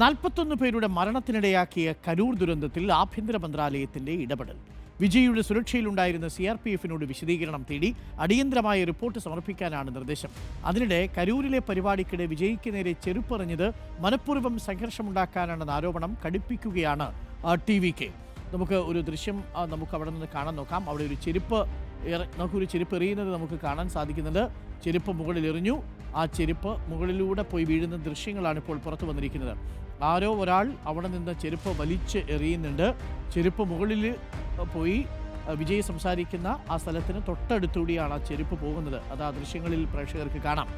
നാൽപ്പത്തൊന്ന് പേരുടെ മരണത്തിനിടയാക്കിയ കരൂർ ദുരന്തത്തിൽ ആഭ്യന്തര മന്ത്രാലയത്തിന്റെ ഇടപെടൽ. വിജയിയുടെ സുരക്ഷയിലുണ്ടായിരുന്ന സി ആർ പി എഫിനോട് വിശദീകരണം തേടി അടിയന്തരമായ റിപ്പോർട്ട് സമർപ്പിക്കാനാണ് നിർദ്ദേശം. അതിനിടെ കരൂരിലെ പരിപാടിക്കിടെ വിജയിക്ക് നേരെ ചെരുപ്പറിഞ്ഞത് മനഃപൂർവം സംഘർഷമുണ്ടാക്കാനാണെന്ന ആരോപണം കടുപ്പിക്കുകയാണ് ടി വി കെ. നമുക്ക് ഒരു ദൃശ്യം നമുക്ക് അവിടെ നിന്ന് കാണാൻ നോക്കാം. അവിടെ ഒരു ചെരുപ്പ് നമുക്കൊരു ചെരുപ്പ് എറിയുന്നത് നമുക്ക് കാണാൻ സാധിക്കുന്നുണ്ട്. ചെരുപ്പ് മുകളിൽ എറിഞ്ഞു ആ ചെരുപ്പ് മുകളിലൂടെ പോയി വീഴുന്ന ദൃശ്യങ്ങളാണ് ഇപ്പോൾ പുറത്തു വന്നിരിക്കുന്നത്. ആരോ ഒരാൾ അവിടെ നിന്ന് ചെരുപ്പ് വലിച്ച് എറിയുന്നുണ്ട്. ചെരുപ്പ് മുകളിൽ പോയി വിജയ് സംസാരിക്കുന്ന ആ സ്ഥലത്തിന് തൊട്ടടുത്തുകൂടിയാണ് ആ ചെരുപ്പ് പോകുന്നത്. അത് ആ ദൃശ്യങ്ങളിൽ പ്രേക്ഷകർക്ക് കാണാം.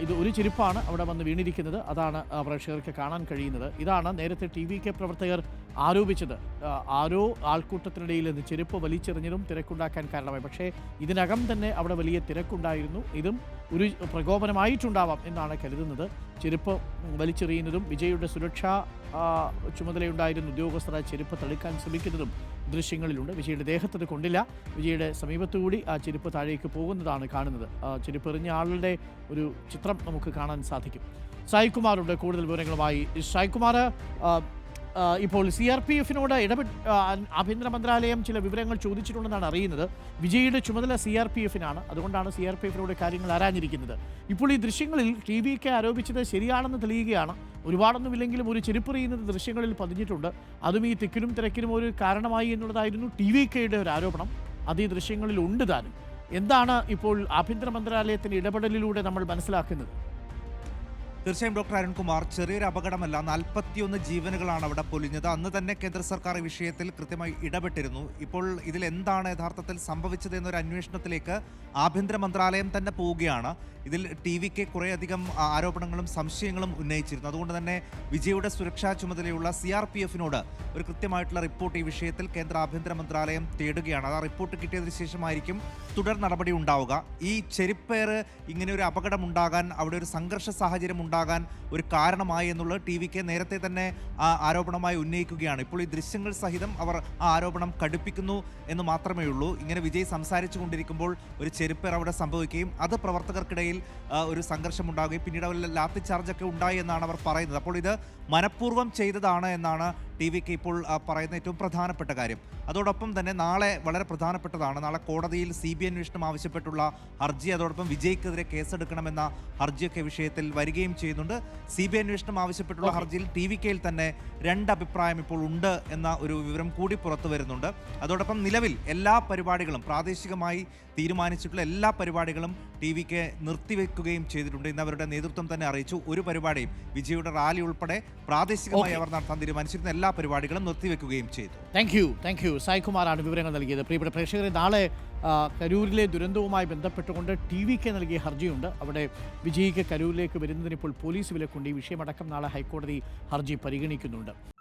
ഇത് ഒരു ചെരുപ്പാണ് അവിടെ വന്ന് വീണിരിക്കുന്നത്. അതാണ് പ്രേക്ഷകർക്ക് കാണാൻ കഴിയുന്നത്. ഇതാണ് നേരത്തെ ടി വി കെ പ്രവർത്തകർ ആരോപിച്ചത്. ആരോ ആൾക്കൂട്ടത്തിനിടയിൽ നിന്ന് ചെരുപ്പ് വലിച്ചെറിഞ്ഞതും തിരക്കുണ്ടാക്കാൻ കാരണമായി. പക്ഷേ ഇതിനകം തന്നെ അവിടെ വലിയ തിരക്കുണ്ടായിരുന്നു. ഇതും ഒരു പ്രകോപനമായിട്ടുണ്ടാവാം എന്നാണ് കരുതുന്നത്. ചെരുപ്പ് വലിച്ചെറിയുന്നതും വിജയുടെ സുരക്ഷാ ചുമതലയുണ്ടായിരുന്ന ഉദ്യോഗസ്ഥർ ആ ചെരുപ്പ് തടുക്കാൻ ശ്രമിക്കുന്നതും ദൃശ്യങ്ങളിലുണ്ട്. വിജയുടെ ദേഹത്തത് കൊണ്ടില്ല. വിജയുടെ സമീപത്തുകൂടി ആ ചെരുപ്പ് താഴേക്ക് പോകുന്നതാണ് കാണുന്നത്. ചെരുപ്പ് എറിഞ്ഞ ആളുടെ ഒരു ചിത്രം നമുക്ക് കാണാൻ സാധിക്കും. സായികുമാറുണ്ട് കൂടുതൽ വിവരങ്ങളുമായി. സായികുമാർ ഇപ്പോൾ സി ആർ പി എഫിനോട് ഇടപെട്ട് ആഭ്യന്തര മന്ത്രാലയം ചില വിവരങ്ങൾ ചോദിച്ചിട്ടുണ്ടെന്നാണ് അറിയുന്നത്. വിജയിയുടെ ചുമതല സി ആർ പി എഫിനാണ് അതുകൊണ്ടാണ് സി ആർ പി എഫിനോട് കാര്യങ്ങൾ ആരാഞ്ഞിരിക്കുന്നത്. ഇപ്പോൾ ഈ ദൃശ്യങ്ങളിൽ ടി വി കെ ആരോപിച്ചത് ശരിയാണെന്ന് തെളിയുകയാണ്. ഒരുപാടൊന്നുമില്ലെങ്കിലും ഒരു ചെരുപ്പറിയുന്നത് ദൃശ്യങ്ങളിൽ പതിഞ്ഞിട്ടുണ്ട്. അതും ഈ തിക്കിനും തിരക്കിനും ഒരു കാരണമായി എന്നുള്ളതായിരുന്നു ടി വി കെയുടെ ഒരു ആരോപണം. അത് ഈ ദൃശ്യങ്ങളിൽ ഉണ്ട് താനും. എന്താണ് ഇപ്പോൾ ആഭ്യന്തര മന്ത്രാലയത്തിന്റെ ഇടപെടലിലൂടെ നമ്മൾ മനസ്സിലാക്കുന്നത്? തീർച്ചയായും ഡോക്ടർ അരുൺകുമാർ ചെറിയൊരു അപകടമല്ല നാൽപ്പത്തിയൊന്ന് ജീവനുകളാണ് അവിടെ പൊലിഞ്ഞത്. അന്ന് തന്നെ കേന്ദ്ര സർക്കാർ വിഷയത്തിൽ കൃത്യമായി ഇടപെട്ടിരുന്നു. ഇപ്പോൾ ഇതിൽ എന്താണ് യഥാർത്ഥത്തിൽ സംഭവിച്ചത് എന്നൊരു അന്വേഷണത്തിലേക്ക് ആഭ്യന്തര മന്ത്രാലയം തന്നെ പോവുകയാണ്. ഇതിൽ ടി വിക്ക് കുറേയധികം ആരോപണങ്ങളും സംശയങ്ങളും ഉന്നയിച്ചിരുന്നു. അതുകൊണ്ട് തന്നെ വിജയുടെ സുരക്ഷാ ചുമതലയുള്ള സി ആർ പി എഫിനോട് ഒരു കൃത്യമായിട്ടുള്ള റിപ്പോർട്ട് ഈ വിഷയത്തിൽ കേന്ദ്ര ആഭ്യന്തര മന്ത്രാലയം തേടുകയാണ്. അത് ആ റിപ്പോർട്ട് കിട്ടിയതിന് ശേഷമായിരിക്കും തുടർ നടപടി ഉണ്ടാവുക. ഈ ചെരിപ്പേറ് ഇങ്ങനെ ഒരു അപകടം ഉണ്ടാകാൻ അവിടെ ഒരു സംഘർഷ സാഹചര്യം ഉണ്ടാകാൻ ഒരു കാരണമായി എന്നുള്ളത് ടി വിക്ക് നേരത്തെ തന്നെ ആരോപണമായി ഉന്നയിക്കുകയാണ്. ഇപ്പോൾ ഈ ദൃശ്യങ്ങൾ സഹിതം അവർ ആ ആരോപണം കടുപ്പിക്കുന്നു എന്ന് മാത്രമേ ഉള്ളൂ ഇങ്ങനെ വിജയ് സംസാരിച്ചു കൊണ്ടിരിക്കുമ്പോൾ ഒരു ചെരുപ്പേർ അവിടെ സംഭവിക്കുകയും അത് പ്രവർത്തകർക്കിടയിൽ ഒരു സംഘർഷം ഉണ്ടാകുകയും പിന്നീട് അവർ ലാത്തി ചാർജൊക്കെ ഉണ്ടായി എന്നാണ് അവർ പറയുന്നത്. അപ്പോൾ ഇത് മനഃപൂർവം ചെയ്തതാണ് എന്നാണ് ടി വിക്ക് ഇപ്പോൾ പറയുന്ന ഏറ്റവും പ്രധാനപ്പെട്ട കാര്യം. അതോടൊപ്പം തന്നെ നാളെ വളരെ പ്രധാനപ്പെട്ടതാണ്. നാളെ കോടതിയിൽ സി ബി അന്വേഷണം ആവശ്യപ്പെട്ടുള്ള ഹർജി അതോടൊപ്പം വിജയ്ക്കെതിരെ കേസെടുക്കണമെന്ന ഹർജിയൊക്കെ വിഷയത്തിൽ വരികയും ചെയ്യുന്നുണ്ട്. സി ബി അന്വേഷണം ആവശ്യപ്പെട്ടുള്ള ഹർജിയിൽ ടി വി കെയിൽ തന്നെ രണ്ട് അഭിപ്രായം ഇപ്പോൾ ഉണ്ട് എന്ന ഒരു വിവരം കൂടി പുറത്തു വരുന്നുണ്ട്. അതോടൊപ്പം നിലവിൽ എല്ലാ പരിപാടികളും പ്രാദേശികമായി തീരുമാനിച്ചിട്ടുള്ള എല്ലാ പരിപാടികളും ടി വിക്ക് നിർത്തിവെക്കുകയും ചെയ്തിട്ടുണ്ട്. ഇന്ന് അവരുടെ നേതൃത്വം തന്നെ അറിയിച്ചു. ഒരു പരിപാടിയും വിജയുടെ റാലി ഉൾപ്പെടെ പ്രാദേശികമായി അവർ നടത്താൻ തീരുമാനിച്ചിരുന്ന. എല്ലാ പരിപാടികളും നിർത്തിവെക്കുകയും ചെയ്തു. താങ്ക് യു താങ്ക് യു സായികുമാറാണ് വിവരങ്ങൾ നൽകിയത്. പ്രിയപ്പെട്ട പ്രേക്ഷകരെ നാളെ കരൂരിലെ ദുരന്തവുമായി ബന്ധപ്പെട്ടുകൊണ്ട് ടി വിക്ക് നൽകിയ ഹർജിയുണ്ട്. അവിടെ വിജയിക്ക് കരൂരിലേക്ക് വരുന്നതിന് ഇപ്പോൾ പോലീസ് വിലക്കുണ്ട്. ഈ വിഷയമടക്കം നാളെ ഹൈക്കോടതി ഹർജി പരിഗണിക്കുന്നുണ്ട്.